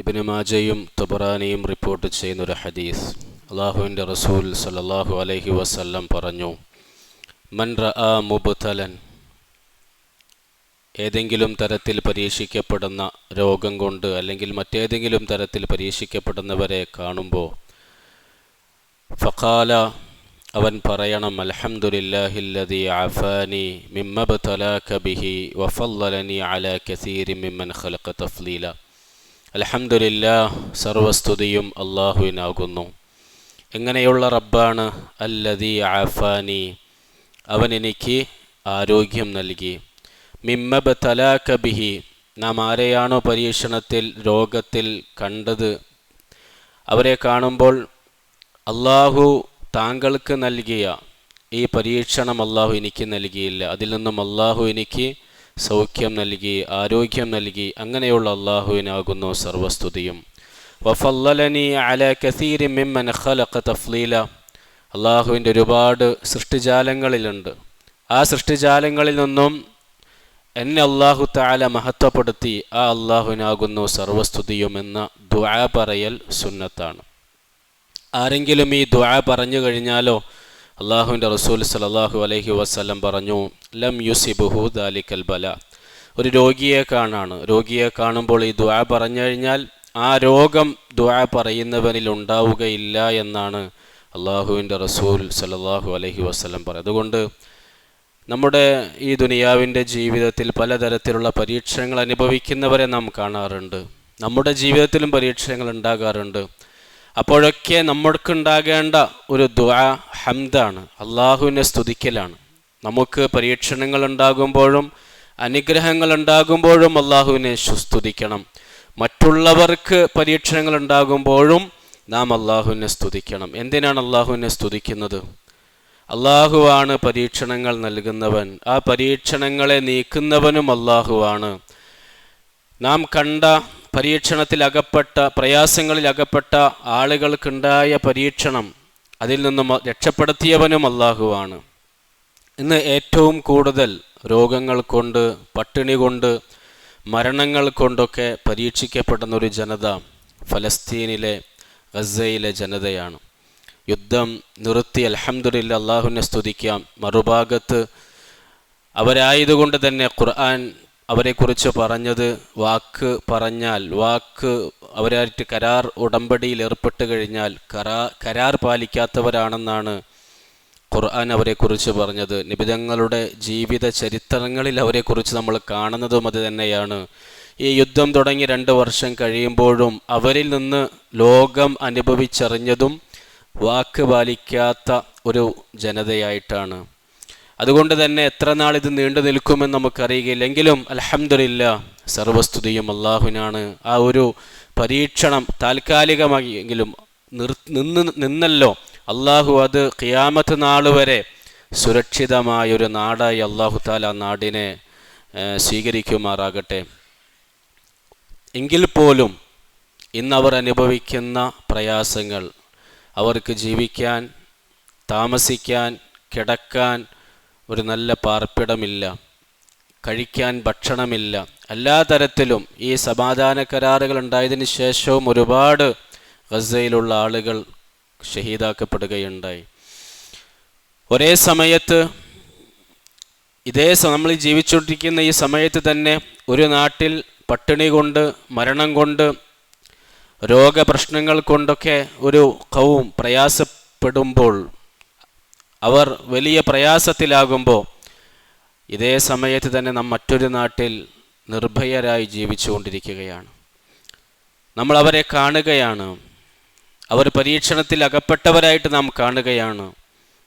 ഇബിന് മാജയും തുബറാനിയും report ചെയ്യുന്ന ഒരു ഹദീസ്. അള്ളാഹുവിന്റെ റസൂൽ സല്ലല്ലാഹു അലഹി വസല്ലം പറഞ്ഞു മൻ ആ മുബുതലൻ ഏതെങ്കിലും തരത്തിൽ പരീക്ഷിക്കപ്പെടുന്ന രോഗം കൊണ്ട് അല്ലെങ്കിൽ മറ്റേതെങ്കിലും തരത്തിൽ പരീക്ഷിക്കപ്പെടുന്നവരെ കാണുമ്പോൾ ഫഖാല അവൻ പറയണം അൽഹംദുലില്ലാഹില്ലദി മിമ്മബ് മിമ്മബ്തലാക ബിഹി വഫല്ലലനി അലാ കസീരി മിമ്മൻ ഖലഖ തഫ്ലീല. അൽഹംദുലില്ലാ സർവസ്തുതിയും അള്ളാഹുവിനാകുന്നു. എങ്ങനെയുള്ള റബ്ബാണ് അല്ലതി ആഫാനി അവൻ എനിക്ക് ആരോഗ്യം നൽകി. മിമ്മബ് തലാക ബിഹി. നാം ആരെയാണോ പരീക്ഷണത്തിൽ രോഗത്തിൽ കണ്ടത്? അവരെ കാണുമ്പോൾ അള്ളാഹു താങ്കൾക്ക് നൽകിയ ഈ പരീക്ഷണം അള്ളാഹു എനിക്ക് നൽകിയില്ല. അതിൽ നിന്നും അള്ളാഹു എനിക്ക് സൗഖ്യം നൽകി ആരോഗ്യം നൽകി അങ്ങനെയുള്ള അള്ളാഹുവിനാകുന്നു സർവസ്തുതിയും. വഫല്ലലനി അല കസീരി മിമ്മൻ ഖലഖ തഫ്ലീല. അള്ളാഹുവിന്റെ ഒരുപാട് സൃഷ്ടിജാലങ്ങളിലുണ്ട്. ആ സൃഷ്ടിജാലങ്ങളിൽ നിന്നും എന്നെ അള്ളാഹു താല മഹത്വപ്പെടുത്തി ആ അള്ളാഹുവിനാകുന്നു സർവസ്തുതിയും എന്ന ദുആ പറയൽ സുന്നത്താണ്. ആരെങ്കിലും ഈ ദുആ പറഞ്ഞു കഴിഞ്ഞാലോ അള്ളാഹുവിന്റെ റസൂൽ സലല്ലാഹു അലഹി വസ്ലം പറഞ്ഞു ലം യുസിബുഹു ദാലിക്കൽ ബല. ഒരു രോഗിയെ കാണാണ്. രോഗിയെ കാണുമ്പോൾ ഈ ദ്വാ പറഞ്ഞു കഴിഞ്ഞാൽ ആ രോഗം ദ്വാ പറയുന്നവനിൽ ഉണ്ടാവുകയില്ല എന്നാണ് അള്ളാഹുവിന്റെ റസൂൽ സലല്ലാഹു അലഹി വസ്ലം പറയുന്നത്. അതുകൊണ്ട് നമ്മുടെ ഈ ദുനിയാവിന്റെ ജീവിതത്തിൽ പലതരത്തിലുള്ള പരീക്ഷണങ്ങൾ അനുഭവിക്കുന്നവരെ നാം കാണാറുണ്ട്. നമ്മുടെ ജീവിതത്തിലും പരീക്ഷണങ്ങൾ ഉണ്ടാകാറുണ്ട്. അപ്പോഴൊക്കെ നമ്മൾക്കുണ്ടാകേണ്ട ഒരു ദ്വാ ഹംദാണ്. അള്ളാഹുവിനെ സ്തുതിക്കലാണ്. നമുക്ക് പരീക്ഷണങ്ങൾ ഉണ്ടാകുമ്പോഴും അനുഗ്രഹങ്ങൾ ഉണ്ടാകുമ്പോഴും അള്ളാഹുവിനെ സ്തുതിക്കണം. മറ്റുള്ളവർക്ക് പരീക്ഷണങ്ങൾ ഉണ്ടാകുമ്പോഴും നാം അള്ളാഹുവിനെ സ്തുതിക്കണം. എന്തിനാണ് അള്ളാഹുവിനെ സ്തുതിക്കുന്നത്? അള്ളാഹുവാണ് പരീക്ഷണങ്ങൾ നൽകുന്നവൻ. ആ പരീക്ഷണങ്ങളെ നീക്കുന്നവനും അള്ളാഹുവാണ്. നാം കണ്ട പരീക്ഷണത്തിൽ അകപ്പെട്ട പ്രയാസങ്ങളിൽ അകപ്പെട്ട ആളുകൾക്കുണ്ടായ പരീക്ഷണം അതിൽ നിന്നും രക്ഷപ്പെടുത്തിയവനും അള്ളാഹുവാണ് ഇന്ന് ഏറ്റവും കൂടുതൽ രോഗങ്ങൾ കൊണ്ട് പട്ടിണി കൊണ്ട് മരണങ്ങൾ കൊണ്ടൊക്കെ പരീക്ഷിക്കപ്പെടുന്ന ഒരു ജനത ഫലസ്തീനിലെ ഗസയിലെ ജനതയാണ്. യുദ്ധം നിർത്തി അലഹമുല്ല അള്ളാഹുവിനെ സ്തുതിക്കാം. മറുഭാഗത്ത് അവരായതുകൊണ്ട് തന്നെ ഖുർആൻ അവരെക്കുറിച്ച് പറഞ്ഞത് വാക്ക് പറഞ്ഞാൽ വാക്ക് അവരായിട്ട് കരാർ ഉടമ്പടിയിൽ ഏർപ്പെട്ട് കഴിഞ്ഞാൽ കരാ കരാർ പാലിക്കാത്തവരാണെന്നാണ് ഖുർആൻ അവരെക്കുറിച്ച് പറഞ്ഞത്. നിബിതങ്ങളുടെ ജീവിത ചരിത്രങ്ങളിൽ അവരെക്കുറിച്ച് നമ്മൾ കാണുന്നതും അത് തന്നെയാണ്. ഈ യുദ്ധം തുടങ്ങി രണ്ട് വർഷം കഴിയുമ്പോഴും അവരിൽ നിന്ന് ലോകം അനുഭവിച്ചറിഞ്ഞതും വാക്ക് പാലിക്കാത്ത ഒരു ജനതയായിട്ടാണ്. അതുകൊണ്ട് തന്നെ എത്ര നാൾ ഇത് നീണ്ടു നിൽക്കുമെന്ന് നമുക്കറിയുകയില്ലെങ്കിലും അലഹമില്ല സർവസ്തുതിയും അള്ളാഹുവിനാണ് ആ ഒരു പരീക്ഷണം താൽക്കാലികമായെങ്കിലും നിർ നിന്ന് നിന്നല്ലോ. അള്ളാഹു അത് ഖിയാമത്ത് നാൾ വരെ സുരക്ഷിതമായ ഒരു നാടായി അള്ളാഹു താല നാടിനെ സ്വീകരിക്കുമാറാകട്ടെ. എങ്കിൽ പോലും ഇന്നവർ അനുഭവിക്കുന്ന പ്രയാസങ്ങൾ അവർക്ക് ജീവിക്കാൻ താമസിക്കാൻ കിടക്കാൻ ഒരു നല്ല പാർപ്പിടമില്ല. കഴിക്കാൻ ഭക്ഷണമില്ല. എല്ലാ തരത്തിലും ഈ സമാധാന കരാറുകൾ ഉണ്ടായതിന് ശേഷവും ഒരുപാട് ഗസയിലുള്ള ആളുകൾ ഷഹീദാക്കപ്പെടുകയുണ്ടായി. ഒരേ സമയത്ത് ഇതേ നമ്മൾ ജീവിച്ചുകൊണ്ടിരിക്കുന്ന ഈ സമയത്ത് തന്നെ ഒരു നാട്ടിൽ പട്ടിണി കൊണ്ട് മരണം കൊണ്ട് രോഗപ്രശ്നങ്ങൾ കൊണ്ടൊക്കെ ഒരു കവും പ്രയാസപ്പെടുമ്പോൾ അവർ വലിയ പ്രയാസത്തിലാകുമ്പോൾ ഇതേ സമയത്ത് തന്നെ നാം മറ്റൊരു നാട്ടിൽ നിർഭയരായി ജീവിച്ചുകൊണ്ടിരിക്കുകയാണ്. നമ്മൾ അവരെ കാണുകയാണ്. അവർ പരീക്ഷണത്തിൽ അകപ്പെട്ടവരായിട്ട് നാം കാണുകയാണ്.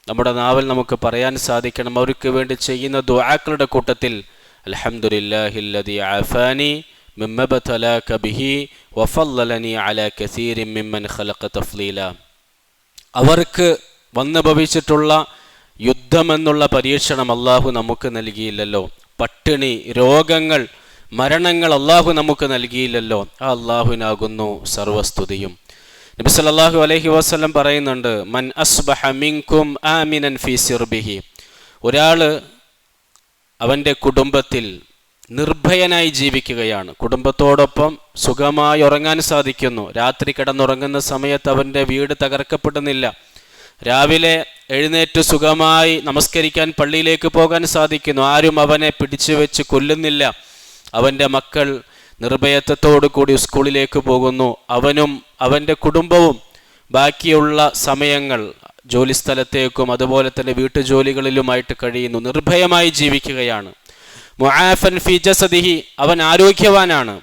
നമ്മുടെ നാവൽ നമുക്ക് പറയാൻ സാധിക്കണം. അവർക്ക് വേണ്ടി ചെയ്യുന്ന ദുആക്കളുടെ കൂട്ടത്തിൽ അൽഹംദുലില്ലാഹില്ലദി ആഫാനി അവർക്ക് വന്നു ഭവിച്ചിട്ടുള്ള യുദ്ധമെന്നുള്ള പരീക്ഷണം അള്ളാഹു നമുക്ക് നൽകിയില്ലല്ലോ. പട്ടിണി രോഗങ്ങൾ മരണങ്ങൾ അള്ളാഹു നമുക്ക് നൽകിയില്ലല്ലോ. ആ അള്ളാഹുവിനാകുന്നു സർവസ്തുതിയും. നബി സല്ലല്ലാഹു അലൈഹി വസല്ലം പറയുന്നുണ്ട് മൻ അസ്ബഹ മിൻകും ആമിനൻ ഫി സിർബിഹി. ഒരാൾ അവന്റെ കുടുംബത്തിൽ നിർഭയനായി ജീവിക്കുകയാണ്. കുടുംബത്തോടൊപ്പം സുഖമായി ഉറങ്ങാൻ സാധിക്കുന്നു. രാത്രി കിടന്നുറങ്ങുന്ന സമയത്ത് അവന്റെ വീട് തകർക്കപ്പെടുന്നില്ല. രാവിലെ എഴുന്നേറ്റ് സുഖമായി നമസ്കരിക്കാൻ പള്ളിയിലേക്ക് പോകാൻ സാധിക്കുന്നു. ആരും അവനെ പിടിച്ചു വെച്ച് കൊല്ലുന്നില്ല. അവന്റെ മക്കൾ നിർഭയത്വത്തോടു കൂടി സ്കൂളിലേക്ക് പോകുന്നു. അവനും അവന്റെ കുടുംബവും ബാക്കിയുള്ള സമയങ്ങൾ ജോലിസ്ഥലത്തേക്കും അതുപോലെ തന്നെ വീട്ടുജോലികളിലുമായിട്ട് കഴിയുന്നു. നിർഭയമായി ജീവിക്കുകയാണ്. മുആഫൻ ഫി ജസദിഹി അവൻ ആരോഗ്യവാനാണ്.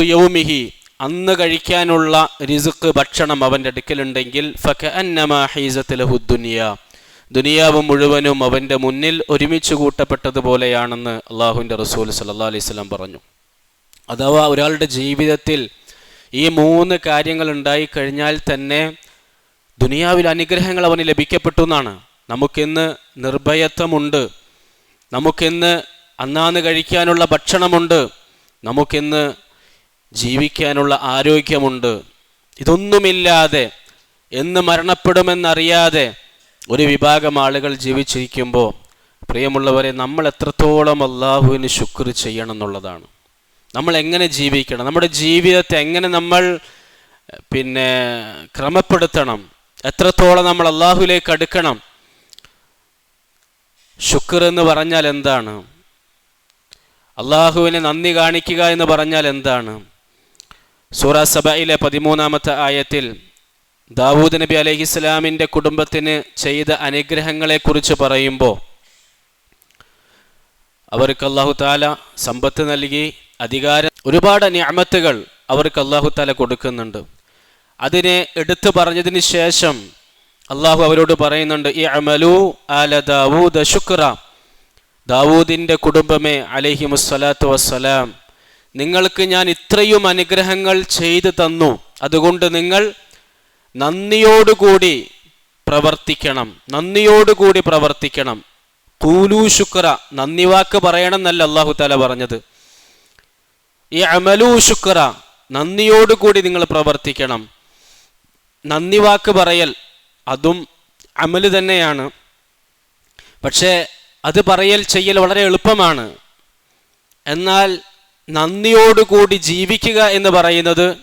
യൗമിഹി അന്ന് കഴിക്കാനുള്ള റിസുക്ക് ഭക്ഷണം അവന്റെ അടുക്കലുണ്ടെങ്കിൽ ഫക ഹീസത്ത് ലഹു ദുനിയ. ദുനിയാവ് മുഴുവനും അവന്റെ മുന്നിൽ ഒരുമിച്ച് കൂട്ടപ്പെട്ടതുപോലെയാണെന്ന് അള്ളാഹുവിന്റെ റസൂൽ സല്ലാ അലൈഹി വസല്ലം പറഞ്ഞു. അഥവാ ഒരാളുടെ ജീവിതത്തിൽ ഈ മൂന്ന് കാര്യങ്ങൾ ഉണ്ടായി കഴിഞ്ഞാൽ തന്നെ ദുനിയാവിൽ അനുഗ്രഹങ്ങൾ അവന് ലഭിക്കപ്പെട്ടു എന്നാണ്. നമുക്കിന്ന് നിർഭയത്വമുണ്ട്. നമുക്കിന്ന് അന്നാന്ന് കഴിക്കാനുള്ള ഭക്ഷണമുണ്ട്. നമുക്കിന്ന് ജീവിക്കാനുള്ള ആരോഗ്യമുണ്ട്. ഇതൊന്നുമില്ലാതെ എന്ന് മരണപ്പെടുമെന്നറിയാതെ ഒരു വിഭാഗം ആളുകൾ ജീവിച്ചിരിക്കുമ്പോൾ പ്രിയമുള്ളവരെ നമ്മൾ എത്രത്തോളം അള്ളാഹുവിന് ശുക്ർ ചെയ്യണം എന്നുള്ളതാണ്. നമ്മൾ എങ്ങനെ ജീവിക്കണം നമ്മുടെ ജീവിതത്തെ എങ്ങനെ നമ്മൾ പിന്നെ ക്രമപ്പെടുത്തണം എത്രത്തോളം നമ്മൾ അള്ളാഹുലേക്ക് അടുക്കണം. ശുക്ർ എന്ന് പറഞ്ഞാൽ എന്താണ്? അള്ളാഹുവിനെ നന്ദി കാണിക്കുക എന്ന് പറഞ്ഞാൽ എന്താണ്? സൂറ സബയിലെ പതിമൂന്നാമത്തെ ആയത്തിൽ ദാവൂദ് നബി അലഹി ഇസ്ലാമിന്റെ കുടുംബത്തിന് ചെയ്ത അനുഗ്രഹങ്ങളെക്കുറിച്ച് പറയുമ്പോൾ അവർക്ക് അള്ളാഹു താല സമ്പത്ത് നൽകി അധികാരം ഒരുപാട് ഞാമത്തുകൾ അവർക്ക് അള്ളാഹു താല കൊടുക്കുന്നുണ്ട്. അതിനെ എടുത്തു പറഞ്ഞതിന് ശേഷം അള്ളാഹു അവരോട് പറയുന്നുണ്ട് ഈ അമലു ആല ദാവൂദ് ശുക്ര. ദാവൂദിന്റെ കുടുംബമേ അലഹി മുസ്സലാത്തു വസ്സലാം നിങ്ങൾക്ക് ഞാൻ ഇത്രയും അനുഗ്രഹങ്ങൾ ചെയ്തു തന്നു. അതുകൊണ്ട് നിങ്ങൾ നന്ദിയോടുകൂടി പ്രവർത്തിക്കണം. നന്ദിയോടുകൂടി പ്രവർത്തിക്കണം. കൂലു ശുക്ര. നന്ദി വാക്ക് പറയണം എന്നല്ല അള്ളാഹു താല പറഞ്ഞത്. ഈ അമലു ശുക്ര. നന്ദിയോടുകൂടി നിങ്ങൾ പ്രവർത്തിക്കണം. നന്ദി വാക്ക് പറയൽ അതും അമൽ തന്നെയാണ്. പക്ഷേ അത് പറയൽ ചെയ്യൽ വളരെ എളുപ്പമാണ്. എന്നാൽ നന്ദിയോടുകൂടി ജീവിക്കുക എന്ന് പറയുന്നത്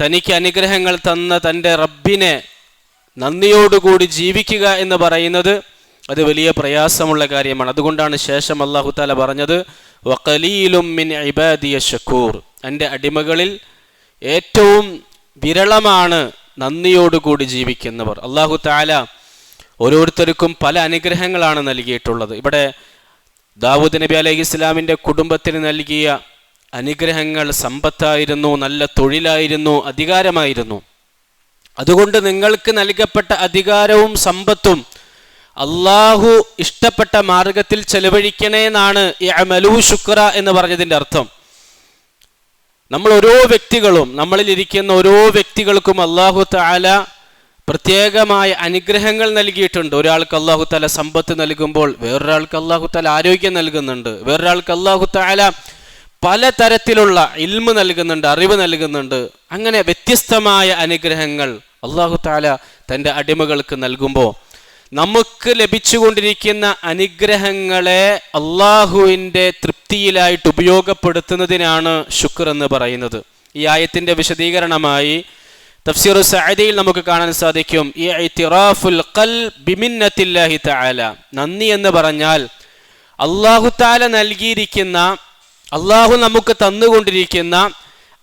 തനിക്ക് അനുഗ്രഹങ്ങൾ തന്ന തന്റെ റബ്ബിനെ നന്ദിയോടുകൂടി ജീവിക്കുക എന്ന് പറയുന്നത് അത് വലിയ പ്രയാസമുള്ള കാര്യമാണ്. അതുകൊണ്ടാണ് ശേഷം അള്ളാഹു താല പറഞ്ഞത് വക്കലീലും മിൻ എന്റെ അടിമകളിൽ ഏറ്റവും വിരളമാണ് നന്ദിയോടുകൂടി ജീവിക്കുന്നവർ. അള്ളാഹു താല ഓരോരുത്തർക്കും പല അനുഗ്രഹങ്ങളാണ് നൽകിയിട്ടുള്ളത്. ഇവിടെ ദാവൂദ് നബി അലൈഹി ഇസ്ലാമിന്റെ കുടുംബത്തിന് നൽകിയ അനുഗ്രഹങ്ങൾ സമ്പത്തായിരുന്നു നല്ല തൊഴിലായിരുന്നു അധികാരമായിരുന്നു. അതുകൊണ്ട് നിങ്ങൾക്ക് നൽകപ്പെട്ട അധികാരവും സമ്പത്തും അള്ളാഹു ഇഷ്ടപ്പെട്ട മാർഗത്തിൽ ചെലവഴിക്കണേ എന്നാണ് ഈ അമലു ശുക്ര എന്ന് പറഞ്ഞതിന്റെ അർത്ഥം. നമ്മൾ ഓരോ വ്യക്തികളും നമ്മളിൽ ഇരിക്കുന്ന ഓരോ വ്യക്തികൾക്കും അള്ളാഹു താല പ്രത്യേകമായ അനുഗ്രഹങ്ങൾ നൽകിയിട്ടുണ്ട്. ഒരാൾക്ക് അള്ളാഹു താല സമ്പത്ത് നൽകുമ്പോൾ വേറൊരാൾക്ക് അള്ളാഹു താല ആരോഗ്യം നൽകുന്നുണ്ട്. വേറൊരാൾക്ക് അള്ളാഹു താല പലതരത്തിലുള്ള ഇൽമ് നൽകുന്നുണ്ട് അറിവ് നൽകുന്നുണ്ട്. അങ്ങനെ വ്യത്യസ്തമായ അനുഗ്രഹങ്ങൾ അള്ളാഹു താല തന്റെ അടിമകൾക്ക് നൽകുമ്പോൾ നമുക്ക് ലഭിച്ചുകൊണ്ടിരിക്കുന്ന അനുഗ്രഹങ്ങളെ അള്ളാഹുവിന്റെ തൃപ്തിയിലായിട്ട് ഉപയോഗപ്പെടുത്തുന്നതിനാണ് ശുക്ർ എന്ന് പറയുന്നത്. ഈ ആയത്തിന്റെ വിശദീകരണമായി തഫ്സീർ സഅദിയിൽ നമുക്ക് കാണാൻ സാധിക്കും. ഈ ഇത്തിറാഫുൽ ഖൽ ബിമിന്നത്തില്ലാഹി തആല. നന്ദി എന്ന് പറഞ്ഞാൽ അള്ളാഹു താല നൽകിയിരിക്കുന്ന അള്ളാഹു നമുക്ക് തന്നുകൊണ്ടിരിക്കുന്ന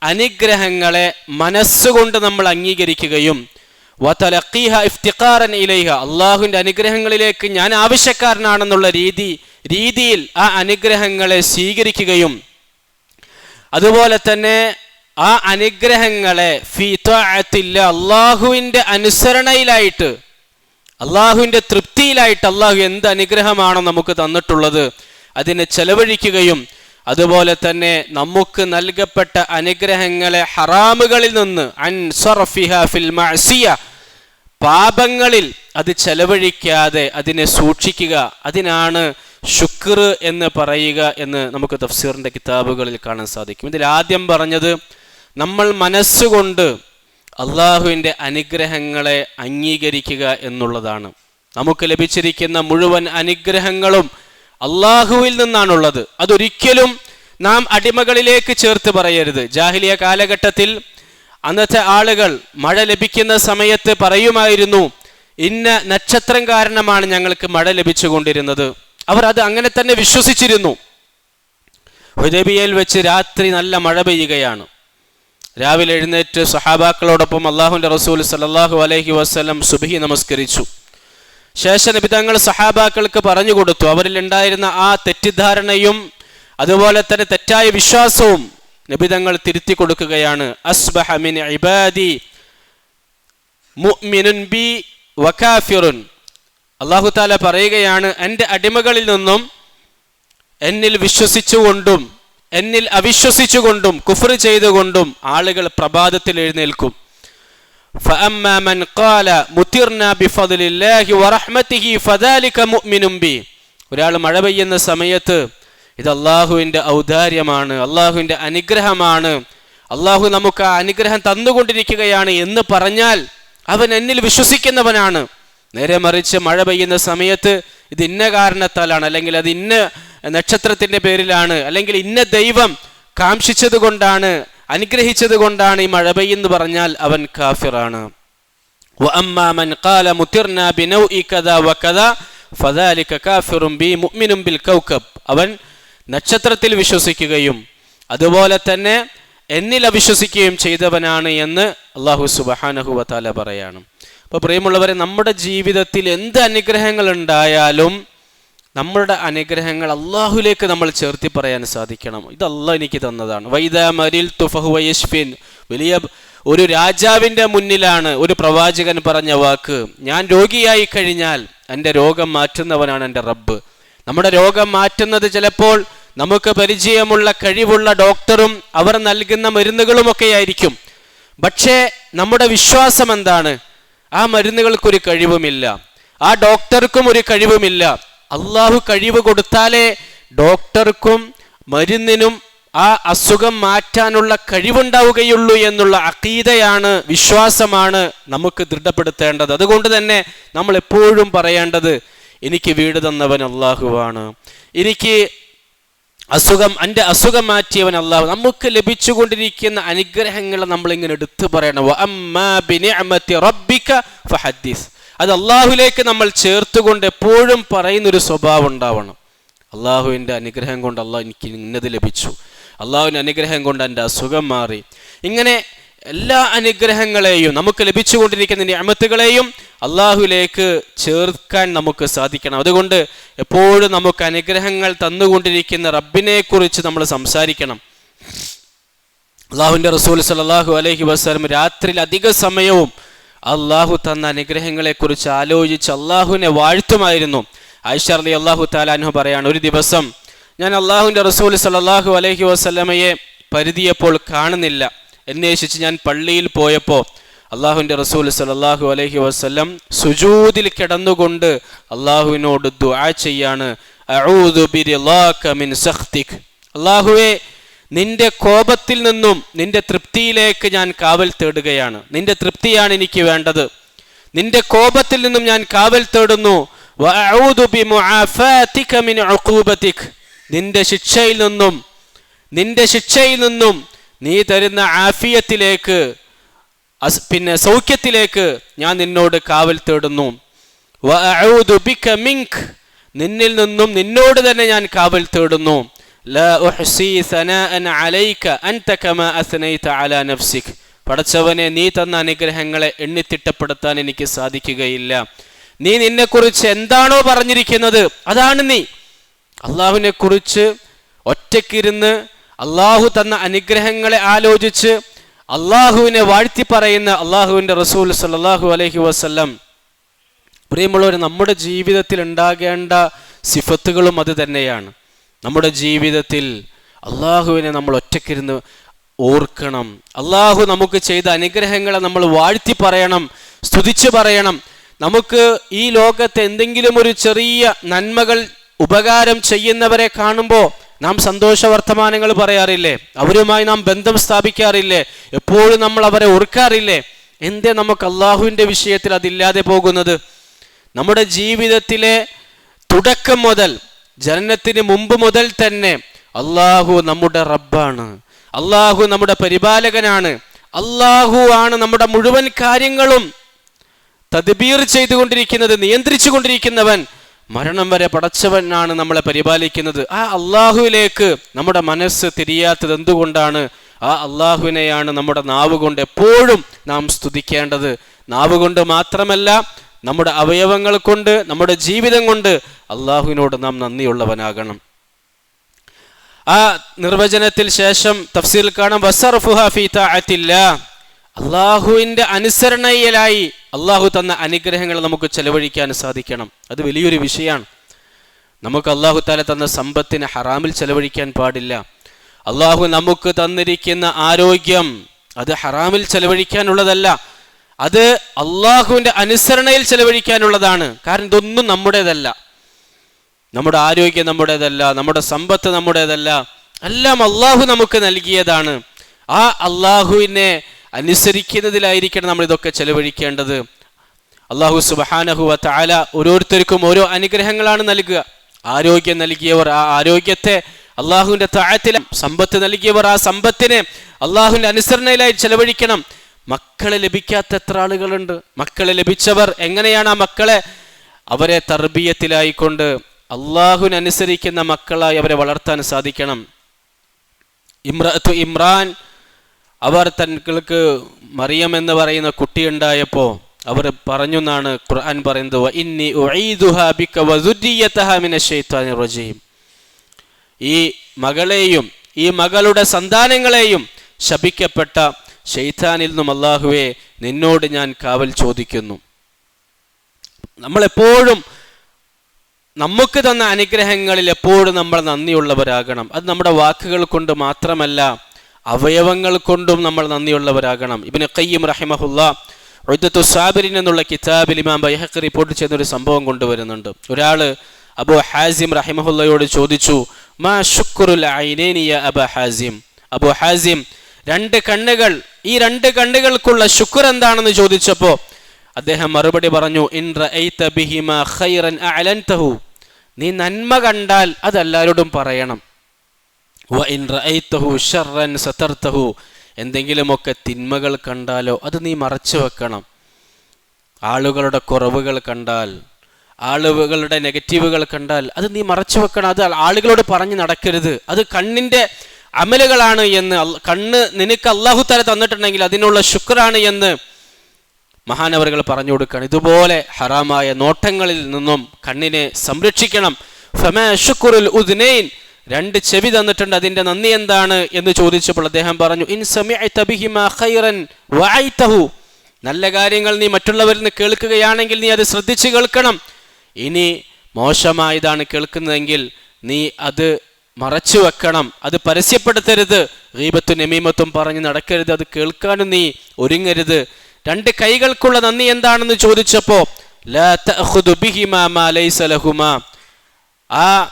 അനുഗ്രഹങ്ങളെ മനസ്സുകൊണ്ട് നമ്മൾ അംഗീകരിക്കുകയും വതലഖീഹ ഇഫ്തിഖാറൻ ഇലൈഹ അള്ളാഹുവിന്റെ അനുഗ്രഹങ്ങളിലേക്ക് ഞാൻ ആവശ്യക്കാരനാണെന്നുള്ള രീതി രീതിയിൽ ആ അനുഗ്രഹങ്ങളെ സ്വീകരിക്കുകയും അതുപോലെ തന്നെ ആ അനുഗ്രഹങ്ങളെ ഫിത്തില്ല അള്ളാഹുവിന്റെ അനുസരണയിലായിട്ട് അള്ളാഹുവിന്റെ തൃപ്തിയിലായിട്ട് അള്ളാഹു എന്ത് അനുഗ്രഹമാണോ നമുക്ക് തന്നിട്ടുള്ളത് അതിനെ ചെലവഴിക്കുകയും അതുപോലെ തന്നെ നമുക്ക് നൽകപ്പെട്ട അനുഗ്രഹങ്ങളെ ഹറാമുകളിൽ നിന്ന് അൻ ഫിൽ മഅസിയ പാപങ്ങളിൽ അത് ചെലവഴിക്കാതെ അതിനെ സൂക്ഷിക്കുക അതിനാണ് ശുക്ർ എന്ന് പറയുക എന്ന് നമുക്ക് തഫ്സീറിന്റെ കിതാബുകളിൽ കാണാൻ സാധിക്കും. ഇതിൽ ആദ്യം പറഞ്ഞത് നമ്മൾ മനസ്സുകൊണ്ട് അള്ളാഹുവിന്റെ അനുഗ്രഹങ്ങളെ അംഗീകരിക്കുക എന്നുള്ളതാണ്. നമുക്ക് ലഭിച്ചിരിക്കുന്ന മുഴുവൻ അനുഗ്രഹങ്ങളും അള്ളാഹുവിൽ നിന്നാണുള്ളത്. അതൊരിക്കലും നാം അടിമകളിലേക്ക് ചേർത്ത് പറയരുത്. ജാഹിലിയ കാലഘട്ടത്തിൽ അന്നത്തെ ആളുകൾ മഴ ലഭിക്കുന്ന സമയത്ത് പറയുമായിരുന്നു ഇന്ന നക്ഷത്രം കാരണമാണ് ഞങ്ങൾക്ക് മഴ ലഭിച്ചുകൊണ്ടിരുന്നത്. അവർ അത് അങ്ങനെ തന്നെ വിശ്വസിച്ചിരുന്നു. ഹുദബിയയിൽ വെച്ച് രാത്രി നല്ല മഴ പെയ്യുകയാണ്. രാവിലെ എഴുന്നേറ്റ് സഹാബാക്കളോടൊപ്പം അള്ളാഹുന്റെ റസൂൽ സലല്ലാഹു അലഹി വസ്ലം സുബിഹി നമസ്കരിച്ചു. ശേഷം നിബിതങ്ങൾ സഹാബാക്കൾക്ക് പറഞ്ഞു കൊടുത്തു. അവരിൽ ഉണ്ടായിരുന്ന ആ തെറ്റിദ്ധാരണയും അതുപോലെ തന്നെ തെറ്റായ വിശ്വാസവും നിബിതങ്ങൾ തിരുത്തി കൊടുക്കുകയാണ്. അസ്ബഹ മിൻ ഇബാദി മുഅ്മിനുൻ ബി വകാഫിറുൻ അള്ളാഹുത്താല പറയുകയാണ് എന്റെ അടിമകളിൽ നിന്നും എന്നിൽ വിശ്വസിച്ചുകൊണ്ടും എന്നിൽ അവിശ്വസിച്ചുകൊണ്ടും കുഫർ ചെയ്തുകൊണ്ടും ആളുകൾ പ്രഭാതത്തിൽ എഴുന്നേൽക്കും. ഒരാൾ മഴ പെയ്യുന്ന സമയത്ത് ഇത് അള്ളാഹുവിന്റെ ഔദാര്യമാണ് അള്ളാഹുവിന്റെ അനുഗ്രഹമാണ്. അള്ളാഹു നമുക്ക് ആ അനുഗ്രഹം തന്നുകൊണ്ടിരിക്കുകയാണ് എന്ന് പറഞ്ഞാൽ അവൻ എന്നിൽ വിശ്വസിക്കുന്നവനാണ്. നേരെ മറിച്ച് മഴ പെയ്യുന്ന സമയത്ത് ഇത് ഇന്ന കാരണത്താലാണ് അല്ലെങ്കിൽ അത് ഇന്ന നക്ഷത്രത്തിന്റെ പേരിലാണ് അല്ലെങ്കിൽ ഇന്ന ദൈവം കാംക്ഷിച്ചത് കൊണ്ടാണ് അനുഗ്രഹിച്ചത് കൊണ്ടാണ് ഈ മഴ പെയ്യെന്ന് പറഞ്ഞാൽ അവൻ കാഫിറാണ്. അവൻ നക്ഷത്രത്തിൽ വിശ്വസിക്കുകയും അതുപോലെ തന്നെ എന്നിൽ അവിശ്വസിക്കുകയും ചെയ്തവനാണ് എന്ന് അള്ളാഹു സുബഹാനഹുവ പറയാണ്. അപ്പോൾ പ്രിയമുള്ളവരെ നമ്മുടെ ജീവിതത്തിൽ എന്ത് അനുഗ്രഹങ്ങൾ ഉണ്ടായാലും നമ്മളുടെ അനുഗ്രഹങ്ങൾ അള്ളാഹുലേക്ക് നമ്മൾ ചേർത്തി പറയാൻ സാധിക്കണം. ഇത് എനിക്ക് തന്നതാണ്. വൈദ മരിൽ തുഫഹു വയഷ്ഫിൻ വലിയ ഒരു രാജാവിന്റെ മുന്നിലാണ് ഒരു പ്രവാചകൻ പറഞ്ഞ വാക്ക്. ഞാൻ രോഗിയായി കഴിഞ്ഞാൽ എന്റെ രോഗം മാറ്റുന്നവനാണ് എന്റെ റബ്ബ്. നമ്മുടെ രോഗം മാറ്റുന്നത് ചിലപ്പോൾ നമുക്ക് പരിചയമുള്ള കഴിവുള്ള ഡോക്ടറും അവർ നൽകുന്ന മരുന്നുകളുമൊക്കെ ആയിരിക്കും. പക്ഷേ നമ്മുടെ വിശ്വാസം എന്താണ്? ആ മരുന്നുകൾക്കൊരു കഴിവുമില്ല. ആ ഡോക്ടർക്കും ഒരു കഴിവുമില്ല. അള്ളാഹു കഴിവ് കൊടുത്താലേ ഡോക്ടർക്കും മരുന്നിനും ആ അസുഖം മാറ്റാനുള്ള കഴിവുണ്ടാവുകയുള്ളൂ എന്നുള്ള അക്കീതയാണ് വിശ്വാസമാണ് നമുക്ക് ദൃഢപ്പെടുത്തേണ്ടത്. അതുകൊണ്ട് തന്നെ നമ്മൾ എപ്പോഴും പറയേണ്ടത് എനിക്ക് വീട് തന്നവൻ അള്ളാഹുവാണ് എനിക്ക് അസുഖം എന്റെ അസുഖം മാറ്റിയവൻ അള്ളാഹു നമുക്ക് ലഭിച്ചുകൊണ്ടിരിക്കുന്ന അനുഗ്രഹങ്ങൾ നമ്മളിങ്ങനെ എടുത്തു ഫഹദ്ദീസ്. അത് അള്ളാഹുലേക്ക് നമ്മൾ ചേർത്തുകൊണ്ട് എപ്പോഴും പറയുന്നൊരു സ്വഭാവം ഉണ്ടാവണം. അള്ളാഹുവിന്റെ അനുഗ്രഹം കൊണ്ട് അള്ളാഹു എനിക്ക് ഇന്നത് ലഭിച്ചു. അള്ളാഹുവിന്റെ അനുഗ്രഹം കൊണ്ട് എന്റെ അസുഖം മാറി. ഇങ്ങനെ എല്ലാ അനുഗ്രഹങ്ങളെയും നമുക്ക് ലഭിച്ചുകൊണ്ടിരിക്കുന്ന നിയമത്തുകളെയും അള്ളാഹുലേക്ക് ചേർക്കാൻ നമുക്ക് സാധിക്കണം. അതുകൊണ്ട് എപ്പോഴും നമുക്ക് അനുഗ്രഹങ്ങൾ തന്നുകൊണ്ടിരിക്കുന്ന റബ്ബിനെ കുറിച്ച് നമ്മൾ സംസാരിക്കണം. അള്ളാഹുവിന്റെ റസൂൽ സലാഹു അലഹി വസ്ലം രാത്രിയിൽ അധിക സമയവും അള്ളാഹു തന്ന അനുഗ്രഹങ്ങളെക്കുറിച്ച് ആലോചിച്ച് അള്ളാഹുവിനെ വാഴ്ത്തുമായിരുന്നു. ആയിഷ അലി അള്ളാഹു താലാൻഹു പറയാണ് ഒരു ദിവസം ഞാൻ അള്ളാഹുവിന്റെ റസൂൽ സലാഹു അലഹി വസ്ലമയെ പരിധിയപ്പോൾ കാണുന്നില്ല. അന്വേഷിച്ച് ഞാൻ പള്ളിയിൽ പോയപ്പോൾ അള്ളാഹുവിന്റെ റസൂൽ സലാഹു അലഹി വസ്ലം സുജൂതിൽ കിടന്നുകൊണ്ട് അള്ളാഹുവിനോട് ദുആ ചെയ്യാണ് അള്ളാഹുവെ നിന്റെ കോപത്തിൽ നിന്നും നിന്റെ തൃപ്തിയിലേക്ക് ഞാൻ കാവൽ തേടുകയാണ്. നിന്റെ തൃപ്തിയാണ് എനിക്ക് വേണ്ടത്. നിന്റെ കോപത്തിൽ നിന്നും ഞാൻ കാവൽ തേടുന്നു. നിന്റെ ശിക്ഷയിൽ നിന്നും നിന്റെ ശിക്ഷയിൽ നിന്നും നീ തരുന്ന ആഫിയത്തിലേക്ക് പിന്നെ സൗഖ്യത്തിലേക്ക് ഞാൻ നിന്നോട് കാവൽ തേടുന്നു. നിന്നിൽ നിന്നും നിന്നോട് തന്നെ ഞാൻ കാവൽ തേടുന്നു. പടച്ചവനെ നീ തന്ന അനുഗ്രഹങ്ങളെ എണ്ണിത്തിട്ടപ്പെടുത്താൻ എനിക്ക് സാധിക്കുകയില്ല. നീ നിന്നെക്കുറിച്ച് എന്താണോ പറഞ്ഞിരിക്കുന്നത് അതാണ് നീ. അള്ളാഹുവിനെ കുറിച്ച് ഒറ്റക്കിരുന്ന് അള്ളാഹു തന്ന അനുഗ്രഹങ്ങളെ ആലോചിച്ച് അള്ളാഹുവിനെ വാഴ്ത്തി പറയുന്ന അള്ളാഹുവിന്റെ റസൂൽ സല്ലാഹു അലഹി വസ്ല്ലം. പ്രിയമുള്ളവർ നമ്മുടെ ജീവിതത്തിൽ ഉണ്ടാകേണ്ട സിഫത്തുകളും അത് തന്നെയാണ്. നമ്മുടെ ജീവിതത്തിൽ അള്ളാഹുവിനെ നമ്മൾ ഒറ്റക്കിരുന്ന് ഓർക്കണം. അള്ളാഹു നമുക്ക് ചെയ്ത അനുഗ്രഹങ്ങളെ നമ്മൾ വാഴ്ത്തി പറയണം സ്തുതിച്ചു പറയണം. നമുക്ക് ഈ ലോകത്ത് എന്തെങ്കിലും ഒരു ചെറിയ നന്മകൾ ഉപകാരം ചെയ്യുന്നവരെ കാണുമ്പോൾ നാം സന്തോഷ വർത്തമാനങ്ങൾ പറയാറില്ലേ? അവരുമായി നാം ബന്ധം സ്ഥാപിക്കാറില്ലേ? എപ്പോഴും നമ്മൾ അവരെ ഓർക്കാറില്ലേ? എന്തേ നമുക്ക് അള്ളാഹുവിന്റെ വിഷയത്തിൽ അതില്ലാതെ പോകുന്നത്? നമ്മുടെ ജീവിതത്തിലെ തുടക്കം മുതൽ ജനനത്തിന് മുമ്പ് മുതൽ തന്നെ അള്ളാഹു നമ്മുടെ റബ്ബാണ്. അള്ളാഹു നമ്മുടെ പരിപാലകനാണ്. അള്ളാഹു ആണ് നമ്മുടെ മുഴുവൻ കാര്യങ്ങളും തദ്ബീർ ചെയ്തുകൊണ്ടിരിക്കുന്നത് നിയന്ത്രിച്ചു കൊണ്ടിരിക്കുന്നവൻ മരണം വരെ പടച്ചവനാണ് നമ്മളെ പരിപാലിക്കുന്നത്. ആ അള്ളാഹുവിലേക്ക് നമ്മുടെ മനസ്സ് തിരിയാത്തത് എന്തുകൊണ്ടാണ്? ആ അള്ളാഹുവിനെയാണ് നമ്മുടെ നാവ് കൊണ്ട് എപ്പോഴും നാം സ്തുതിക്കേണ്ടത്. നാവ് കൊണ്ട് മാത്രമല്ല നമ്മുടെ അവയവങ്ങൾ കൊണ്ട് നമ്മുടെ ജീവിതം കൊണ്ട് അള്ളാഹുവിനോട് നാം നന്ദിയുള്ളവനാകണം. ആ നിർവചനത്തിൽ ശേഷം തഫ്സീൽ കാണാം അള്ളാഹുവിന്റെ അനുസരണയിലായി അള്ളാഹു തന്ന അനുഗ്രഹങ്ങൾ നമുക്ക് ചെലവഴിക്കാൻ സാധിക്കണം. അത് വലിയൊരു വിഷയമാണ്. നമുക്ക് അള്ളാഹു താല തന്ന സമ്പത്തിന് ഹറാമിൽ ചെലവഴിക്കാൻ പാടില്ല. അള്ളാഹു നമുക്ക് തന്നിരിക്കുന്ന ആരോഗ്യം അത് ഹറാമിൽ ചെലവഴിക്കാനുള്ളതല്ല. അത് അള്ളാഹുവിന്റെ അനുസരണയിൽ ചെലവഴിക്കാനുള്ളതാണ്. കാരണം ഇതൊന്നും നമ്മുടേതല്ല. നമ്മുടെ ആരോഗ്യം നമ്മുടേതല്ല. നമ്മുടെ സമ്പത്ത് നമ്മുടേതല്ല. എല്ലാം അള്ളാഹു നമുക്ക് നൽകിയതാണ്. ആ അള്ളാഹുവിനെ അനുസരിക്കുന്നതിലായിരിക്കണം നമ്മൾ ഇതൊക്കെ ചെലവഴിക്കേണ്ടത്. അള്ളാഹു സുബഹാനഹുവ താല ഓരോരുത്തർക്കും ഓരോ അനുഗ്രഹങ്ങളാണ് നൽകുക. ആരോഗ്യം നൽകിയവർ ആ ആരോഗ്യത്തെ അള്ളാഹുവിന്റെ താഴത്തിൽ സമ്പത്ത് നൽകിയവർ ആ സമ്പത്തിനെ അള്ളാഹുവിന്റെ അനുസരണയിലായി ചെലവഴിക്കണം. മക്കളെ ലഭിക്കാത്ത എത്ര ആളുകളുണ്ട്. മക്കളെ ലഭിച്ചവർ എങ്ങനെയാണ് ആ മക്കളെ അവരെ തർബീയത്തിലായിക്കൊണ്ട് അള്ളാഹുവിനനുസരിക്കുന്ന മക്കളായി അവരെ വളർത്താൻ സാധിക്കണം. ഇമ്രത്തു ഇമ്രാൻ അവർ തങ്ങൾക്ക് മറിയം എന്ന് പറയുന്ന കുട്ടിയുണ്ടായപ്പോൾ അവർ പറഞ്ഞു എന്നാണ് ഖുർആൻ പറയുന്നത്. ഈ മകളെയും ഈ മകളുടെ സന്താനങ്ങളെയും ശപിക്കപ്പെട്ട ഷെയ്ത്താനിൽ നിന്നും അള്ളാഹുവെ നിന്നോട് ഞാൻ കാവൽ ചോദിക്കുന്നു നമ്മളെപ്പോഴും നമുക്ക് തന്ന അനുഗ്രഹങ്ങളിൽ എപ്പോഴും നമ്മൾ നന്ദിയുള്ളവരാകണം അത് നമ്മുടെ വാക്കുകൾ കൊണ്ട് മാത്രമല്ല അവയവങ്ങൾ കൊണ്ടും നമ്മൾ നന്ദിയുള്ളവരാകണം. ഇബിന് കയ്യം റഹിമഹുല്ല ഒഴുത്തു സാബിരിൻ എന്നുള്ള കിതാബിൽ ഇമാം ബൈഹക്ക് റിപ്പോർട്ട് ചെയ്യുന്ന ഒരു സംഭവം കൊണ്ടുവരുന്നുണ്ട്. ഒരാൾ അബു ഹാസിം റഹിമഹുല്ലയോട് ചോദിച്ചു മാ ഷുക്കുറുൽ ഐനേനിയ അബ ഹാസിം? അബു ഹാസിം രണ്ട് കണ്ണുകൾ ഈ രണ്ട് കണ്ണുകൾക്കുള്ള ശുക്ർ എന്താണെന്ന് ചോദിച്ചപ്പോൾ അദ്ദേഹം മറുപടി പറഞ്ഞു ഇൻ നീ നന്മ കണ്ടാൽ അത് എല്ലാവരോടും പറയണം. സതർതഹു. എന്തെങ്കിലുമൊക്കെ തിന്മകൾ കണ്ടാലോ അത് നീ മറച്ചു വെക്കണം. ആളുകളുടെ കുറവുകൾ കണ്ടാൽ ആളുകളുടെ നെഗറ്റീവുകൾ കണ്ടാൽ അത് നീ മറച്ചു വെക്കണം. അത് ആളുകളോട് പറഞ്ഞു നടക്കരുത്. അത് കണ്ണിന്റെ അമലുകളാണ് എന്ന് കണ്ണ് നിനക്ക് അള്ളാഹു തല തന്നിട്ടുണ്ടെങ്കിൽ അതിനുള്ള ശുക്രാണ് എന്ന് മഹാനവറുകൾ പറഞ്ഞു കൊടുക്കണം ഇതുപോലെ ഹറാമായ നോട്ടങ്ങളിൽ നിന്നും കണ്ണിനെ സംരക്ഷിക്കണം. ഫമ ശുക്രുൽ ഉദ്നൈൻ. രണ്ട് ചെവി തന്നിട്ടുണ്ട് അതിന്റെ നന്ദി എന്താണ് എന്ന് ചോദിച്ചപ്പോൾ അദ്ദേഹം പറഞ്ഞു ഇൻ ഖൈറൻ നല്ല കാര്യങ്ങൾ നീ മറ്റുള്ളവരിൽ നിന്ന് കേൾക്കുകയാണെങ്കിൽ നീ അത് ശ്രദ്ധിച്ച് കേൾക്കണം. ഇനി മോശമായതാണ് കേൾക്കുന്നതെങ്കിൽ നീ അത് മറച്ചു വെക്കണം. അത് പരസ്യപ്പെടുത്തരുത്. ഗീപത്തും നമീമത്തും പറഞ്ഞ് നടക്കരുത് അത് കേൾക്കാനും നീ ഒരുങ്ങരുത്. രണ്ട് കൈകൾക്കുള്ള നന്ദി എന്താണെന്ന് ചോദിച്ചപ്പോ ലാ തഅഖുദു ബിഹിമാ മാ ലൈസ ലഹുമാ. ആ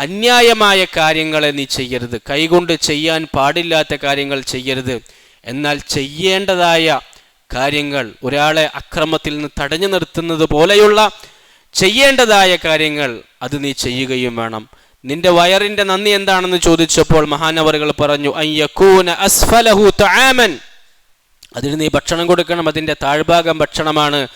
അന്യായമായ കാര്യങ്ങളെ നീ ചെയ്യരുത്. കൈകൊണ്ട് ചെയ്യാൻ പാടില്ലാത്ത കാര്യങ്ങൾ ചെയ്യരുത്. എന്നാൽ ചെയ്യേണ്ടതായ കാര്യങ്ങൾ ഒരാളെ അക്രമത്തിൽ നിന്ന് തടഞ്ഞു നിർത്തുന്നത് പോലെയുള്ള ചെയ്യേണ്ടതായ കാര്യങ്ങൾ അത് നീ ചെയ്യുകയും വേണം. നിന്റെ വയറിന്റെ നന്ദി എന്താണെന്ന് ചോദിച്ചപ്പോൾ മഹാനവറുകൾ പറഞ്ഞു അയ്യക്കൂന അസ്ഫലഹു താമൻ അതിന് നീ ഭക്ഷണം കൊടുക്കണം. അതിന്റെ താഴ്ഭാഗം ഭക്ഷണമാണ്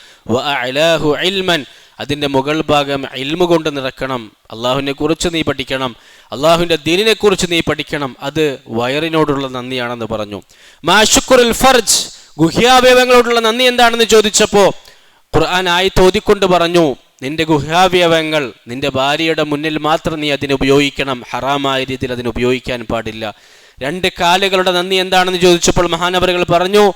ഇൽമൻ. അതിന്റെ മുകൾ ഭാഗം ഇൽമു കൊണ്ട് നിറക്കണം. അള്ളാഹുവിനെ കുറിച്ച് നീ പഠിക്കണം. അള്ളാഹുവിന്റെ ദീനിനെ കുറിച്ച് നീ പഠിക്കണം. അത് വയറിനോടുള്ള നന്ദിയാണെന്ന് പറഞ്ഞു. മാഷുക്കുറുൽ ഫർജ് ഗുഹ്യാവയവങ്ങളോടുള്ള നന്ദി എന്താണെന്ന് ചോദിച്ചപ്പോൾ ഖുർആൻ തോതിക്കൊണ്ട് പറഞ്ഞു നിന്റെ ഗുഹാവയവങ്ങൾ നിന്റെ ഭാര്യയുടെ മുന്നിൽ മാത്രം നീ അതിനെ ഉപയോഗിക്കണം. ഹറാമായ രീതിയിൽ അതിനെ ഉപയോഗിക്കാൻ പാടില്ല. രണ്ട് കാലുകളുടെ നന്ദി എന്താണെന്ന് ചോദിച്ചപ്പോൾ മഹാനവറുകൾ പറഞ്ഞു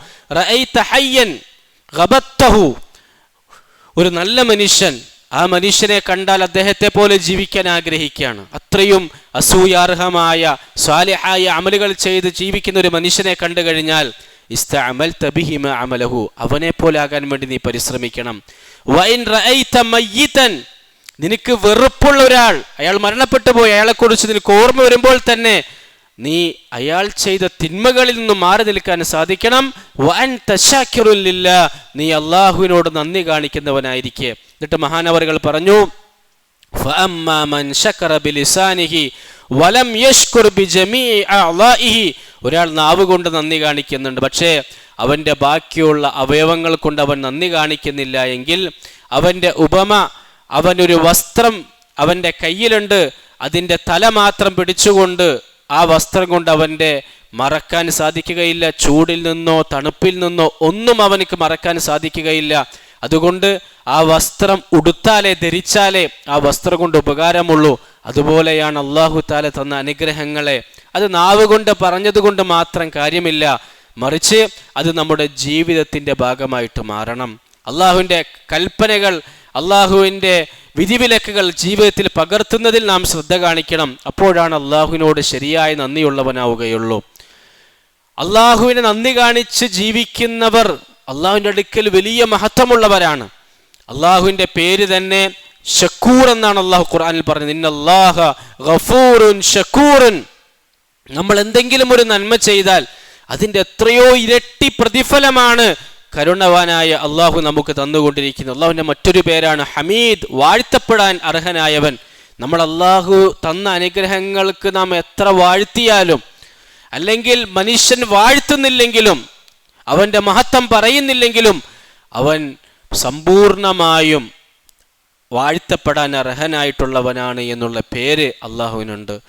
ഒരു നല്ല മനുഷ്യൻ ആ മനുഷ്യനെ കണ്ടാൽ അദ്ദേഹത്തെ പോലെ ജീവിക്കാൻ ആഗ്രഹിക്കുകയാണ്. അത്രയും അസൂയാർഹമായ സ്വാലിഹായ അമലുകൾ ചെയ്ത് ജീവിക്കുന്ന ഒരു മനുഷ്യനെ കണ്ടു കഴിഞ്ഞാൽ ഇസ്തഅമൽ തബിഹിമ അമലഹു അവനെ പോലെ ആകാൻ വേണ്ടി നീ പരിശ്രമിക്കണം. നിനക്ക് വെറുപ്പുള്ള ഒരാൾ അയാൾ മരണപ്പെട്ടു പോയി അയാളെക്കുറിച്ച് നിനക്ക് ഓർമ്മ വരുമ്പോൾ തന്നെ നീ അയാൾ ചെയ്ത തിന്മകളിൽ നിന്ന് മാറി നിൽക്കാൻ സാധിക്കണം. വൻ തശാക്കിറുല്ലില്ല നീ അള്ളാഹുവിനോട് നന്ദി കാണിക്കുന്നവനായിരിക്കെ. എന്നിട്ട് മഹാനവറുകൾ പറഞ്ഞു വലം ഒരാൾ നാവ് കൊണ്ട് നന്ദി കാണിക്കുന്നുണ്ട്. പക്ഷേ അവന്റെ ബാക്കിയുള്ള അവയവങ്ങൾ കൊണ്ട് അവൻ നന്ദി കാണിക്കുന്നില്ല എങ്കിൽ അവന്റെ ഉപമ അവനൊരു വസ്ത്രം അവന്റെ കയ്യിലുണ്ട്. അതിന്റെ തല മാത്രം പിടിച്ചുകൊണ്ട് ആ വസ്ത്രം കൊണ്ട് അവന്റെ മറക്കാൻ സാധിക്കുകയില്ല. ചൂടിൽ നിന്നോ തണുപ്പിൽ നിന്നോ ഒന്നും അവനക്ക് മറക്കാൻ സാധിക്കുകയില്ല. അതുകൊണ്ട് ആ വസ്ത്രം ഉടുത്താലേ ധരിച്ചാലേ ആ വസ്ത്രം കൊണ്ട് ഉപകാരമുള്ളൂ. അതുപോലെയാണ് അള്ളാഹു താല തന്ന അനുഗ്രഹങ്ങളെ. അത് നാവ് കൊണ്ട് പറഞ്ഞതുകൊണ്ട് മാത്രം കാര്യമില്ല. മറിച്ച് അത് നമ്മുടെ ജീവിതത്തിന്റെ ഭാഗമായിട്ട് മാറണം. അള്ളാഹുവിന്റെ കൽപ്പനകൾ അള്ളാഹുവിന്റെ വിധിവിലക്കുകൾ ജീവിതത്തിൽ പകർത്തുന്നതിൽ നാം ശ്രദ്ധ കാണിക്കണം. അപ്പോഴാണ് അള്ളാഹുവിനോട് ശരിയായ നന്ദിയുള്ളവനാവുകയുള്ളൂ. അള്ളാഹുവിനെ നന്ദി കാണിച്ച് ജീവിക്കുന്നവർ അള്ളാഹുവിന്റെ അടുക്കൽ വലിയ മഹത്വമുള്ളവരാണ്. അള്ളാഹുവിന്റെ പേര് തന്നെ ഷക്കൂർ എന്നാണ് അള്ളാഹു ഖുർആനിൽ പറഞ്ഞത്. ഇന്നല്ലാഹ ഗഫൂറുൻ ഷക്കൂറുൻ. നമ്മൾ എന്തെങ്കിലും ഒരു നന്മ ചെയ്താൽ അതിന്റെ എത്രയോ ഇരട്ടി പ്രതിഫലമാണ് കരുണവാനായ അള്ളാഹു നമുക്ക് തന്നുകൊണ്ടിരിക്കുന്നു. അള്ളാഹുവിന്റെ മറ്റൊരു പേരാണ് ഹമീദ്. വാഴ്ത്തപ്പെടാൻ അർഹനായവൻ. നമ്മൾ അള്ളാഹു തന്ന അനുഗ്രഹങ്ങൾക്ക് നാം എത്ര വാഴ്ത്തിയാലും അല്ലെങ്കിൽ മനുഷ്യൻ വാഴ്ത്തുന്നില്ലെങ്കിലും അവന്റെ മഹത്വം പറയുന്നില്ലെങ്കിലും അവൻ സമ്പൂർണമായും വാഴ്ത്തപ്പെടാൻ അർഹനായിട്ടുള്ളവനാണ് എന്നുള്ള പേര് അള്ളാഹുവിനുണ്ട്.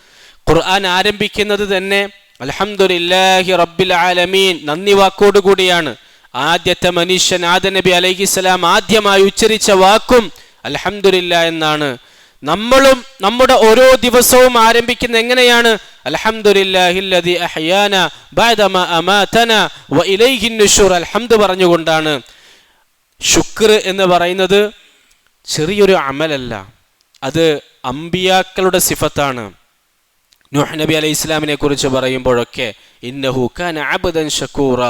ഖുർആൻ ആരംഭിക്കുന്നത് തന്നെ അലഹമുല്ലാഹി റബ്ബിൽ ആലമീൻ നന്ദി വാക്കോടുകൂടിയാണ്. ആദ്യത്തെ മനുഷ്യൻ ആദ നബി അലൈഹിസ്സലാം ആദ്യമായി ഉച്ചരിച്ച വാക്കും അലഹമുല്ല എന്നാണ്. നമ്മളും നമ്മുടെ ഓരോ ദിവസവും ആരംഭിക്കുന്ന എങ്ങനെയാണ്? അൽഹംദുലില്ലാഹില്ലദി അഹ്യാന ബഅദമ അമാതന വ ഇലൈഹിൻ നുശൂർ അൽഹംദ് പറഞ്ഞുകൊണ്ടാണ്. ശുക്ർ എന്ന് പറയുന്നത് ചെറിയൊരു അമലല്ല. അത് അമ്പിയാക്കളുടെ സിഫത്താണ്. നൂഹ് നബി അലൈഹി ഇസ്ലാമിനെ കുറിച്ച് പറയുമ്പോഴൊക്കെ ഇന്നഹു കാന അബ്ദൻ ഷക്കൂറ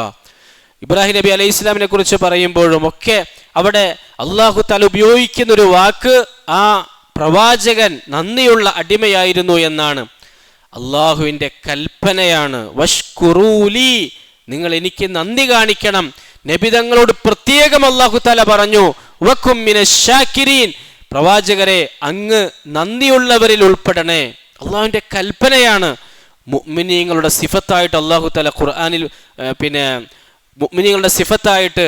ഇബ്രാഹിം നബി അലൈഹി ഇസ്ലാമിനെ കുറിച്ച് പറയുമ്പോഴും ഒക്കെ അവിടെ അള്ളാഹു താല ഉപയോഗിക്കുന്ന ഒരു വാക്ക് ആ പ്രവാചകൻ നന്ദിയുള്ള അടിമയായിരുന്നു എന്നാണ്. അള്ളാഹുവിന്റെ കൽപ്പനയാണ്. വഷ്കുറൂലി നിങ്ങൾ എനിക്ക് നന്ദി കാണിക്കണം. നബിതങ്ങളോട് പ്രത്യേകം അള്ളാഹു താല പറഞ്ഞു പ്രവാചകരെ അങ്ങ് നന്ദിയുള്ളവരിൽ ഉൾപ്പെടണേ. അള്ളാഹുവിന്റെ കൽപ്പനയാണ്. മുഅ്മിനീങ്ങളുടെ സിഫത്തായിട്ട് അള്ളാഹു താല ഖുർആാനിൽ പിന്നെ മുഅ്മിനീങ്ങളുടെ സിഫത്തായിട്ട്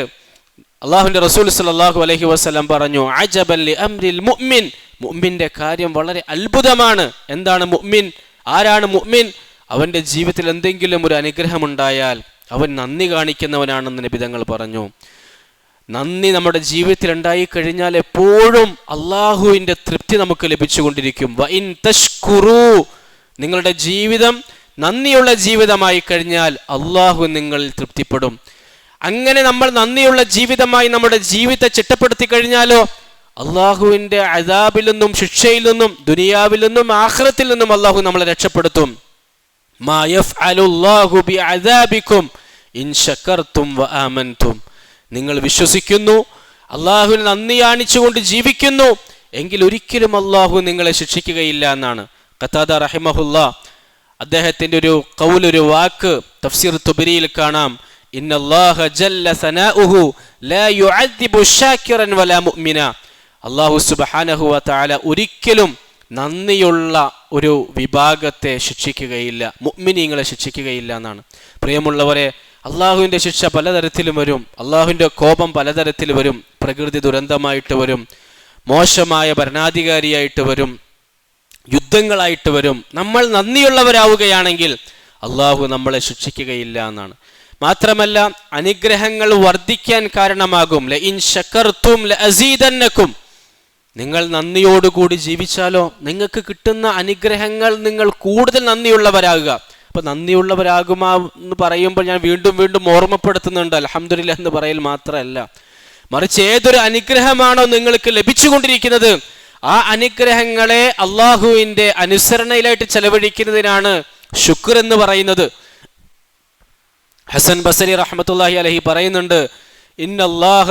അള്ളാഹുവിന്റെ റസൂൽ സല്ലല്ലാഹു അലൈഹി വസല്ലം പറഞ്ഞു അജബല്ലി അംരിൽ മുഅ്മിൻ. മുഅ്മിന്റെ കാര്യം വളരെ അത്ഭുതമാണ്. എന്താണ് മുഅ്മിൻ? ആരാണ് മുഅ്മിൻ? അവന്റെ ജീവിതത്തിൽ എന്തെങ്കിലും ഒരു അനുഗ്രഹമുണ്ടായാൽ അവൻ നന്ദി കാണിക്കുന്നവനാണെന്ന് നിബിതങ്ങൾ പറഞ്ഞു. നന്ദി നമ്മുടെ ജീവിതത്തിൽ ഉണ്ടായി കഴിഞ്ഞാൽ എപ്പോഴും അള്ളാഹുവിന്റെ തൃപ്തി നമുക്ക് ലഭിച്ചുകൊണ്ടിരിക്കും. വ ഇൻ തഷ്കുറു. നിങ്ങളുടെ ജീവിതം നന്ദിയുള്ള ജീവിതമായി കഴിഞ്ഞാൽ അള്ളാഹു നിങ്ങളിൽ തൃപ്തിപ്പെടും. അങ്ങനെ നമ്മൾ നന്ദിയുള്ള ജീവിതമായി നമ്മുടെ ജീവിതത്തെ ചിട്ടപ്പെടുത്തി കഴിഞ്ഞാലോ അള്ളാഹുവിന്റെ അതാബിൽ നിന്നും ശിക്ഷയിൽ നിന്നും ദുനിയാവിൽ നിന്നും ആഖിറത്തിൽ നിന്നും അള്ളാഹു നമ്മളെ രക്ഷപ്പെടുത്തും. ഇൻ നിങ്ങൾ വിശ്വസിക്കുന്നു അള്ളാഹുവിന് നന്ദി കാണിച്ചുകൊണ്ട് ജീവിക്കുന്നു എങ്കിൽ ഒരിക്കലും അള്ളാഹു നിങ്ങളെ ശിക്ഷിക്കുകയില്ല എന്നാണ്. കത്താദ റഹിമഹുല്ല അദ്ദേഹത്തിന്റെ ഒരു കൗലൊരു വാക്ക് തഫ്സീർ തുബരിയിൽ കാണാം. ഇന്നല്ലാഹ ജല്ല സനാഉഹു ലാ യുഅദ്ദിബു ശാക്കിറൻ വലാ മുഅ്മിന. അള്ളാഹു സുബ്ഹാനഹു വ ഒരിക്കലും നന്ദിയുള്ള ഒരു വിഭാഗത്തെ ശിക്ഷിക്കുകയില്ല മുഅ്മിനീങ്ങളെ ശിക്ഷിക്കുകയില്ല എന്നാണ്. പ്രിയമുള്ളവരെ അള്ളാഹുവിന്റെ ശിക്ഷ പലതരത്തിലും വരും അള്ളാഹുവിന്റെ കോപം പലതരത്തിൽ വരും പ്രകൃതി ദുരന്തമായിട്ട് വരും മോശമായ ഭരണാധികാരിയായിട്ട് വരും യുദ്ധങ്ങളായിട്ട് വരും. നമ്മൾ നന്ദിയുള്ളവരാവുകയാണെങ്കിൽ അള്ളാഹു നമ്മളെ ശിക്ഷിക്കുകയില്ല എന്നാണ്. മാത്രമല്ല അനുഗ്രഹങ്ങൾ വർദ്ധിക്കാൻ കാരണമാകും. ല ഇൻ ശക്കർത്തും ല അസീതന്നക്കും നിങ്ങൾ നന്ദിയോടുകൂടി ജീവിച്ചാലോ? നിങ്ങൾക്ക് കിട്ടുന്ന അനുഗ്രഹങ്ങൾ നിങ്ങൾ കൂടുതൽ നന്ദിയുള്ളവരാകുക. അപ്പൊ നന്ദിയുള്ളവരാകുമാ എന്ന് പറയുമ്പോൾ ഞാൻ വീണ്ടും വീണ്ടും ഓർമ്മപ്പെടുത്തുന്നുണ്ട്. അലഹമില്ല എന്ന് പറയൽ മാത്രമല്ല. മറിച്ച് ഏതൊരു അനുഗ്രഹമാണോ നിങ്ങൾക്ക് ലഭിച്ചുകൊണ്ടിരിക്കുന്നത്? ആ അനുഗ്രഹങ്ങളെ അള്ളാഹുവിന്റെ അനുസരണയിലായിട്ട് ചെലവഴിക്കുന്നതിനാണ് ശുക്ർ എന്ന് പറയുന്നത്. ഹസൻ ബസരി റഹ്മത്തുല്ലാഹി അലഹി പറയുന്നുണ്ട് ഇന്നല്ലാഹ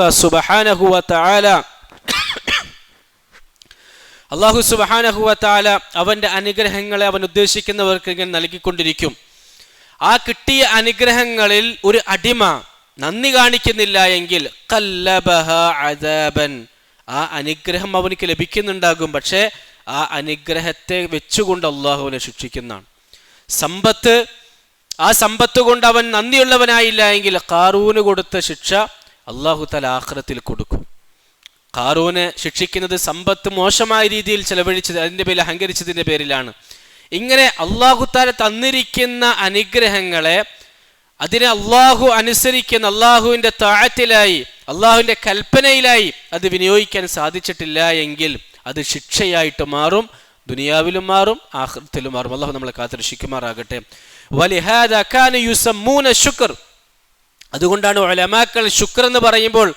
അള്ളാഹു സുബ്ഹാനഹു താല അവന്റെ അനുഗ്രഹങ്ങളെ അവൻ ഉദ്ദേശിക്കുന്നവർക്ക് ഇങ്ങനെ നൽകിക്കൊണ്ടിരിക്കും. ആ കിട്ടിയ അനുഗ്രഹങ്ങളിൽ ഒരു അടിമ നന്ദി കാണിക്കുന്നില്ല എങ്കിൽ അദാബൻ. ആ അനുഗ്രഹം അവനിക്ക് ലഭിക്കുന്നുണ്ടാകും പക്ഷേ ആ അനുഗ്രഹത്തെ വെച്ചുകൊണ്ട് അള്ളാഹുവിനെ ശിക്ഷിക്കുന്നതാണ്. സമ്പത്ത് ആ സമ്പത്ത് കൊണ്ട് അവൻ നന്ദിയുള്ളവനായില്ല എങ്കിൽ കാറൂന് കൊടുത്ത ശിക്ഷ അള്ളാഹു തല ആഹ്റത്തിൽ കൊടുക്കും. കാറൂന് ശിക്ഷിക്കുന്നത് സമ്പത്ത് മോശമായ രീതിയിൽ ചെലവഴിച്ചത് അതിന്റെ പേരിൽ അഹങ്കരിച്ചതിന്റെ പേരിലാണ്. ഇങ്ങനെ അള്ളാഹു താല തന്നിരിക്കുന്ന അനുഗ്രഹങ്ങളെ അതിനെ അള്ളാഹു അനുസരിക്കുന്ന അള്ളാഹുവിന്റെ താഴത്തിലായി അള്ളാഹുവിന്റെ കൽപ്പനയിലായി അത് വിനിയോഗിക്കാൻ സാധിച്ചിട്ടില്ല എങ്കിൽ അത് ശിക്ഷയായിട്ട് മാറും ദുനിയാവിലും മാറും ആഹൃത്തിലും മാറും. അള്ളാഹു നമ്മളെ കാത്തിരക്ഷിക്കുമാറാകട്ടെ. ശുക്ർ. അതുകൊണ്ടാണ് ഒലമാക്കൾ ശുക്ർ എന്ന് പറയുമ്പോൾ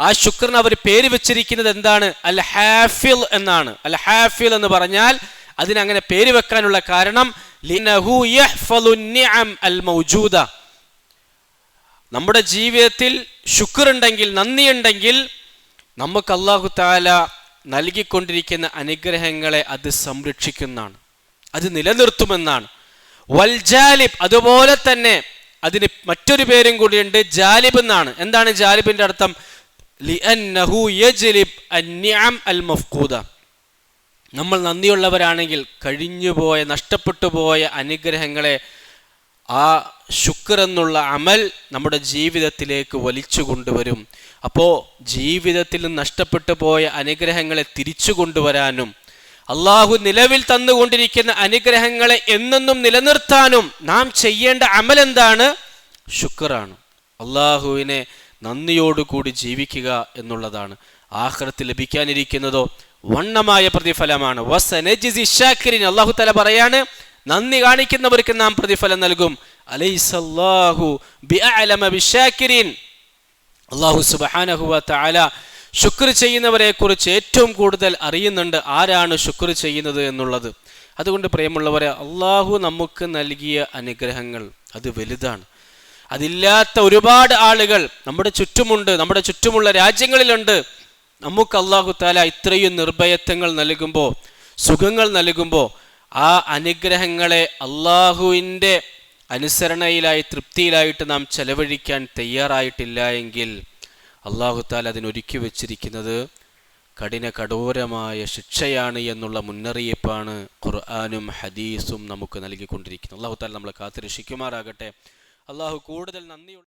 ആ ശുക്രന് അവർ പേര് വെച്ചിരിക്കുന്നത് എന്താണ്? അൽ ഹാഫിൽ എന്നാണ്. അൽ ഹാഫിൽ എന്ന് പറഞ്ഞാൽ അതിനങ്ങനെ പേര് വെക്കാനുള്ള കാരണം നമ്മുടെ ജീവിതത്തിൽ ശുക്രുണ്ടെങ്കിൽ നന്ദിയുണ്ടെങ്കിൽ നമുക്ക് അള്ളാഹു താല നൽകിക്കൊണ്ടിരിക്കുന്ന അനുഗ്രഹങ്ങളെ അത് സംരക്ഷിക്കുന്നതാണ്. അത് നിലനിർത്തുമെന്നാണ്. വൽ ജാലിബ് അതുപോലെ തന്നെ അതിന് മറ്റൊരു പേരും കൂടിയുണ്ട് ജാലിബ് എന്നാണ്. എന്താണ് ജാലിബിന്റെ അർത്ഥം? നമ്മൾ നന്ദിയുള്ളവരാണെങ്കിൽ കഴിഞ്ഞുപോയ നഷ്ടപ്പെട്ടു പോയ അനുഗ്രഹങ്ങളെ ആ ശുക്ർ എന്നുള്ള അമൽ നമ്മുടെ ജീവിതത്തിലേക്ക് വലിച്ചു കൊണ്ടുവരും. അപ്പോൾ ജീവിതത്തിൽ നഷ്ടപ്പെട്ടു പോയ അനുഗ്രഹങ്ങളെ തിരിച്ചു കൊണ്ടുവരാനും അള്ളാഹു നിലവിൽ തന്നുകൊണ്ടിരിക്കുന്ന അനുഗ്രഹങ്ങളെ എന്നെന്നും നിലനിർത്താനും നാം ചെയ്യേണ്ട അമൽ എന്താണ്? ശുക്റാണ് അള്ളാഹുവിനെ നന്ദിയോടുകൂടി ജീവിക്കുക എന്നുള്ളതാണ്. ആഹ്റത്തിൽ ലഭിക്കാനിരിക്കുന്നതോ വണ്ണമായ പ്രതിഫലമാണ്. അള്ളാഹു തല പറയാണ് നന്ദി കാണിക്കുന്നവർക്ക് നാം പ്രതിഫലം നൽകും. അലൈസല്ലാഹു സുബഹാനഹുവ തആല ശുക്ർ ചെയ്യുന്നവരെ കുറിച്ച് ഏറ്റവും കൂടുതൽ അറിയുന്നുണ്ട് ആരാണ് ശുക്ർ ചെയ്യുന്നത് എന്നുള്ളത്. അതുകൊണ്ട് പ്രിയമുള്ളവരെ അള്ളാഹു നമുക്ക് നൽകിയ അനുഗ്രഹങ്ങൾ അത് വലുതാണ്. അതില്ലാത്ത ഒരുപാട് ആളുകൾ നമ്മുടെ ചുറ്റുമുണ്ട് നമ്മുടെ ചുറ്റുമുള്ള രാജ്യങ്ങളിലുണ്ട്. നമുക്ക് അള്ളാഹു താല ഇത്രയും നിർഭയത്വങ്ങൾ നൽകുമ്പോൾ സുഖങ്ങൾ നൽകുമ്പോൾ ആ അനുഗ്രഹങ്ങളെ അള്ളാഹുവിന്റെ അനുസരണയിലായി തൃപ്തിയിലായിട്ട് നാം ചെലവഴിക്കാൻ തയ്യാറായിട്ടില്ല എങ്കിൽ അള്ളാഹു താല അതിനൊരുക്കി വച്ചിരിക്കുന്നത് കഠിന കഠോരമായ ശിക്ഷയാണ് എന്നുള്ള മുന്നറിയിപ്പാണ് ഖുർആാനും ഹദീസും നമുക്ക് നൽകിക്കൊണ്ടിരിക്കുന്നത്. അള്ളാഹു താല നമ്മളെ കാത്തിരക്ഷിക്കുമാറാകട്ടെ. അള്ളാഹു കൂടുതൽ നന്ദിയുള്ള